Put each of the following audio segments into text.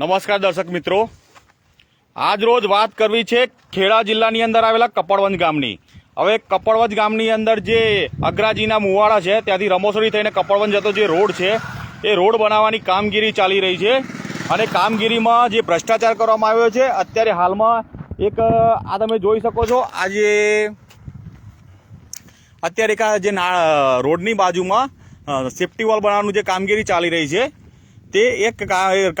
નમસ્કાર દર્શક મિત્રો. આજ રોજ વાત કરવી છે ખેડા જિલ્લાની અંદર આવેલા કપડવંજ ગામની. હવે કપડવંજ ગામની અંદર જે અગ્રાજીના મુવાડા છે, ત્યાંથી રમોસરી થઈને કપડવંજ જતો જે રોડ છે, એ રોડ બનાવવાની કામગીરી ચાલી રહી છે. અને કામગીરીમાં જે ભ્રષ્ટાચાર કરવામાં આવ્યો છે, અત્યારે હાલમાં એક, આ તમે જોઈ શકો છો આજે અત્યારે એક જે રોડની બાજુમાં સેફ્ટી વોલ બનાવવાનું જે કામગીરી ચાલી રહી છે. તે એક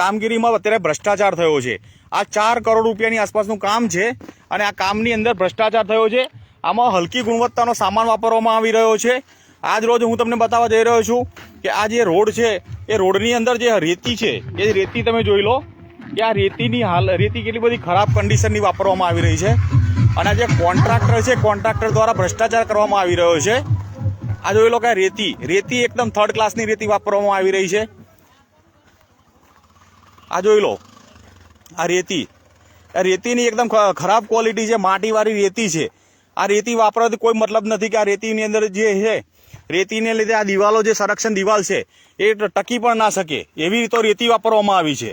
કામગીરીમાં અત્યારે ભ્રષ્ટાચાર થયો છે. આ ચાર કરોડ રૂપિયાની આસપાસનું કામ છે અને આ કામની અંદર ભ્રષ્ટાચાર થયો છે. આમાં હલકી ગુણવત્તાનો સામાન વાપરવામાં આવી રહ્યો છે. આજ રોજ હું તમને બતાવવા જઈ રહ્યો છું કે આ જે રોડ છે, એ રોડની અંદર જે રેતી છે, એ રેતી તમે જોઈ લો કે આ રેતીની હાલ, રેતી કેટલી બધી ખરાબ કન્ડિશનની વાપરવામાં આવી રહી છે અને આ જે કોન્ટ્રાક્ટર છે કોન્ટ્રાક્ટર દ્વારા ભ્રષ્ટાચાર કરવામાં આવી રહ્યો છે. આ જોઈ લો કે રેતી રેતી એકદમ થર્ડ ક્લાસની રેતી વાપરવામાં આવી રહી છે. આ જોઈ લો. આ રેતી. આ રેતીની એકદમ ખરાબ ક્વોલિટી છે, માટીવાળી રેતી છે. આ રેતી વાપરવાથી કોઈ મતલબ નથી કે આ રેતીની અંદર જે છે, રેતીને લીધે આ દિવાલો જે સંરક્ષણ દિવાલ છે, એ ટકી પણ ના શકે. એવી રીતે રેતી વાપરવામાં આવી છે.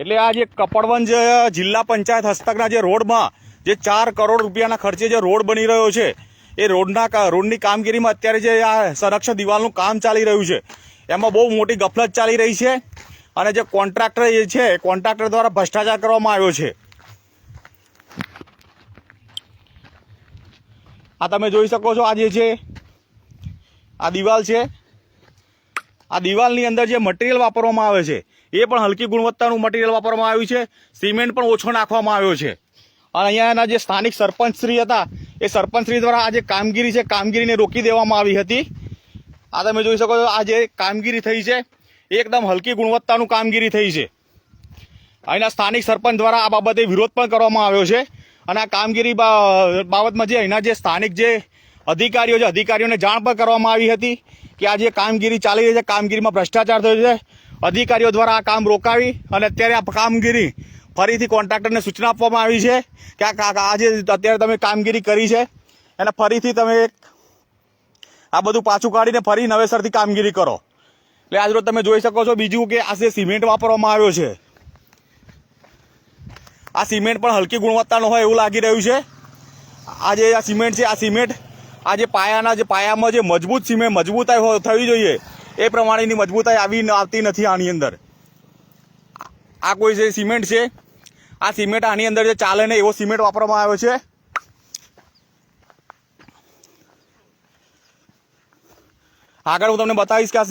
એટલે આ જે કપડવંજ જિલ્લા પંચાયત હસ્તકના જે રોડમાં જે ચાર કરોડ રૂપિયાના ખર્ચે જે રોડ બની રહ્યો છે, એ રોડના રોડની કામગીરીમાં અત્યારે જે આ સંરક્ષણ દિવાલનું કામ ચાલી રહ્યું છે, એમાં બહુ મોટી ગફલત ચાલી રહી છે. અને જે કોન્ટ્રાક્ટર જે છે, કોન્ટ્રાક્ટર દ્વારા ભ્રષ્ટાચાર કરવામાં આવ્યો છે. આ તમે જોઈ શકો છો, આ જે છે, આ દિવાલ છે. આ દિવાલની અંદર જે મટીરિયલ વાપરવામાં આવે છે, એ પણ હલકી ગુણવત્તાનું મટીરિયલ વાપરવામાં આવ્યું છે. સિમેન્ટ પણ ઓછો નાખવામાં આવ્યો છે. અને અહીંયાના જે સ્થાનિક સરપંચશ્રી હતા, એ સરપંચશ્રી દ્વારા આ જે કામગીરી છે, કામગીરીને રોકી દેવામાં આવી હતી. આ તમે જોઈ શકો છો, આ જે કામગીરી થઈ છે એકદમ હલકી ગુણવત્તાનું કામગીરી થઈ છે. અહીંના સ્થાનિક સરપંચ દ્વારા આ બાબતે વિરોધ પણ કરવામાં આવ્યો છે. અને આ કામગીરી બાબતમાં જે અહીંના જે સ્થાનિક જે અધિકારીઓ છે, અધિકારીઓને જાણ પણ કરવામાં આવી હતી કે આ જે કામગીરી ચાલી રહી છે, કામગીરીમાં ભ્રષ્ટાચાર થયો છે. અધિકારીઓ દ્વારા આ કામ રોકાવી અને અત્યારે આ કામગીરી ફરીથી કોન્ટ્રાક્ટરને સૂચના આપવામાં આવી છે કે આ કા- આ જે અત્યારે તમે કામગીરી કરી છે, એને ફરીથી તમે આ બધું પાછું કાઢીને ફરી નવેસરથી કામગીરી કરો. એટલે આજ રોજ તમે જોઈ શકો છો બીજું કે આ સિમેન્ટ વાપરવામાં આવ્યો છે. આ સિમેન્ટ પણ હલકી ગુણવત્તાનો હોય એવું લાગી રહ્યું છે. આ જે આ સિમેન્ટ છે, આ સિમેન્ટ, આ જે પાયાના જે પાયામાં જે મજબૂત સિમેન્ટ, મજબૂતાઈ થવી જોઈએ, એ પ્રમાણેની મજબૂતાઈ આવી આવતી નથી આની અંદર. આ કોઈ જે સિમેન્ટ છે, આ સિમેન્ટ આની અંદર જે ચાલે ને એવો સિમેન્ટ વાપરવામાં આવ્યો છે. આગળ હું તમને બતાવીશ કે આ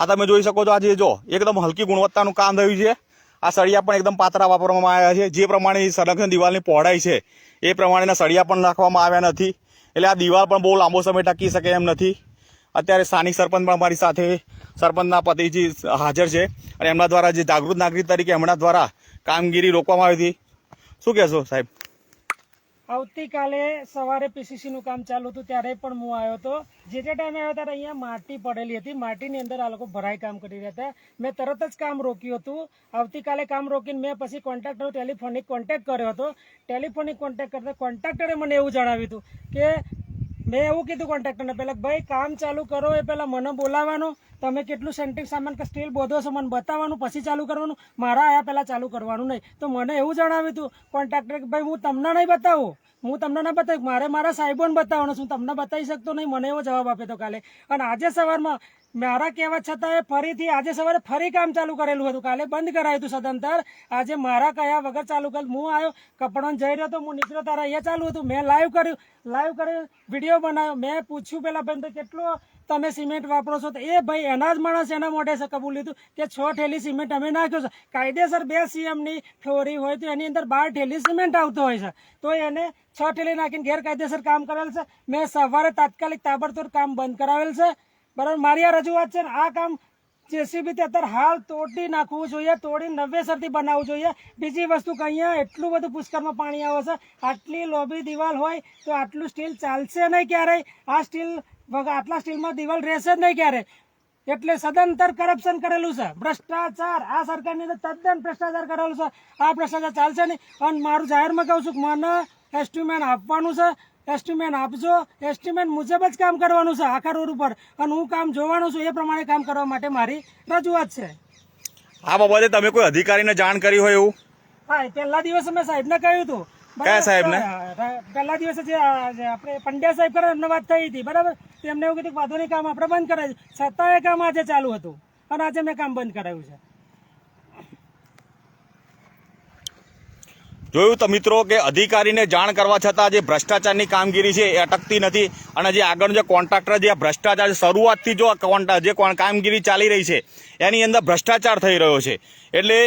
આ તમે જોઈ શકો છો આ જે જો, એકદમ હલકી ગુણવત્તાનું કામ થયું છે. આ સળિયા પણ એકદમ પાતળા વાપરવામાં આવ્યા છે. જે પ્રમાણે સંરક્ષણ દિવાલની પહોળાઈ છે, એ પ્રમાણેના સળિયા પણ નાખવામાં આવ્યા નથી. એટલે આ દિવાલ પણ બહુ લાંબો સમય ટકી શકે એમ નથી. અત્યારે સ્થાનિક સરપંચ પણ અમારી સાથે, સરપંચના પતિજી હાજર છે અને એમના દ્વારા જે જાગૃત નાગરિક તરીકે એમના દ્વારા કામગીરી રોકવામાં આવી હતી. શું કહેશો સાહેબ? આવતીકાલે સવારે પીસીસી નું કામ ચાલુ હતું, ત્યારે પણ હું આવ્યો હતો. જે તે ટાઈમે આવ્યો ત્યારે અહીંયા માટી પડેલી હતી. માટીની અંદર આ લોકો ભરાઈ કામ કરી રહ્યા હતા. મેં તરત જ કામ રોક્યું હતું. આવતીકાલે કામ રોકીને મેં પછી કોન્ટ્રાક્ટર ટેલિફોનિક કોન્ટેક્ટ કર્યો હતો. ટેલિફોનિક કોન્ટેક્ટ કરતા કોન્ટ્રાક્ટરે મને એવું જણાવ્યું હતું કે મેં એવું કીધું કોન્ટ્રાક્ટરને પહેલાં ભાઈ, કામ ચાલુ કરો એ પહેલાં મને બોલાવવાનું, તમે કેટલું સેન્ટિંગ સામાન કે સ્ટીલ બોધો છો, મને બતાવવાનું, પછી ચાલુ કરવાનું. મારા આયા પહેલાં ચાલુ કરવાનું નહીં. તો મને એવું જણાવ્યું હતું કોન્ટ્રાક્ટર ભાઈ, હું તમને નહીં બતાવું. હું તમને ના બતાવું. મારે મારા સાહેબોને બતાવવાનું છું. તમને બતાવી શકતો નહીં. મને એવો જવાબ આપ્યો હતો કાલે. અને આજે સવારમાં મારા કહેવા છતાં ફરીથી આજે સવારે ફરી કામ ચાલુ કરેલું હતું. કાલે બંધ કરાયું હતું સદંતર. આજે મારા કયા વગર ચાલુ કરેલ હું આવ્યો, કપડાં જઈ રહ્યો હતો હું નીકળ્યો, તારા અહીંયા ચાલુ હતું. મેં લાઈવ કર્યું. લાઈવ કર્યું વીડિયો બનાવ્યો. મેં પૂછ્યું પેલા ભાઈ તો કેટલો તમે સિમેન્ટ વાપરો છો? તો એ ભાઈ એના જ માણસ એના મોઢે છે કબૂલ લીધું કે છ ઠેલી સિમેન્ટ અમે નાખ્યો છે. કાયદેસર બે સીએમની ફ્લોરી હોય તો એની અંદર બાર ઠેલી સિમેન્ટ આવતો હોય છે. તો એને છ ઠેલી નાખીને ગેરકાયદેસર કામ કરેલ છે. મેં સવારે તાત્કાલિક તાબડતોડ કામ બંધ કરાવેલ છે. બરાબર, મારી આ રજૂઆત છે ને, આ કામ જેસીબી તે અત્યારે હાલ તોડી નાખવું જોઈએ તોડી નવેસરથી બનાવવું જોઈએ. બીજી વસ્તુ કે અહીંયા એટલું બધું પુષ્કરમાં પાણી આવે છે, આટલી લોબી દિવાલ હોય તો આટલું સ્ટીલ ચાલશે નહીં ક્યારેય. આ સ્ટીલ આટલા સ્ટીલમાં દિવાલ રહેશે જ નહીં ક્યારે એટલે સદંતર કરપ્શન કરેલું છે, ભ્રષ્ટાચાર. આ સરકારની અંદર તદ્દન ભ્રષ્ટાચાર કરેલું છે. આ ભ્રષ્ટાચાર ચાલશે નહીં. અને મારું જાહેરમાં કહું છું કે મને એસ્ટિમેટ આપવાનું છે. એસ્ટિમેટ આપજો. એસ્ટિમેટ મુજબ જ કામ કરવાનું છે આખા રોડ ઉપર. અને હું કામ જોવાનું છું એ પ્રમાણે કામ કરવા માટે મારી રજૂઆત છે. આ બાબતે તમે કોઈ અધિકારીને જાણ કરી હોય એવું? હા પહેલા દિવસે મેં સાહેબને કહ્યું હતું. કયા સાહેબને? પહેલા દિવસે જે આપણે પંડ્યા સાહેબ કરે એમને વાત થઈ હતી. બરાબર? એમને એવું કીધું વાંધો નહીં કામ આપણે બંધ કરાય છતાં એ કામ આજે ચાલુ હતું. અને આજે મેં કામ બંધ કરાવ્યું છે. જોયું તો મિત્રો કે અધિકારીને જાણ કરવા છતાં જે ભ્રષ્ટાચારની કામગીરી છે એ અટકતી નથી અને જે આગળ જે કોન્ટ્રાક્ટર જે ભ્રષ્ટાચાર શરૂઆતથી જો જે કામગીરી ચાલી રહી છે, એની અંદર ભ્રષ્ટાચાર થઈ રહ્યો છે. એટલે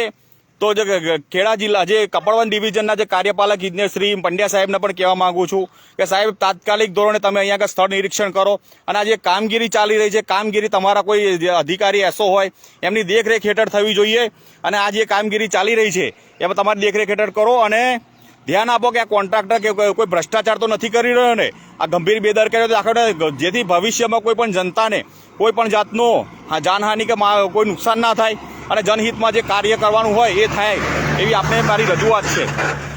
તો જે ખેડા જિલ્લા જે કપડવન ડિવિઝનના જે કાર્યપાલક ઇજનેર શ્રી પંડ્યા સાહેબને પણ કહેવા માંગુ છું કે સાહેબ, તાત્કાલિક ધોરણે તમે અહીંયા સ્થળ નિરીક્ષણ કરો અને આ જે કામગીરી ચાલી રહી છે, કામગીરી તમારા કોઈ અધિકારી એસો હોય, એમની દેખરેખ હેઠળ થવી જોઈએ અને આ જે કામગીરી ચાલી રહી છે, એમાં તમારી દેખરેખ હેઠળ કરો અને ધ્યાન આપો કે આ કોન્ટ્રાક્ટર કે કોઈ ભ્રષ્ટાચાર તો નથી કરી રહ્યો ને? આ ગંભીર બેદરકારી તો આખરે જેથી ભવિષ્યમાં કોઈ પણ જનતાને કોઈ પણ જાતનો જાનહાનિ કે કોઈ નુકસાન ના થાય અને જનહિતમાં જે કાર્ય કરવાનું હોય એ થાય, એવી આપણે મારી રજૂઆત છે.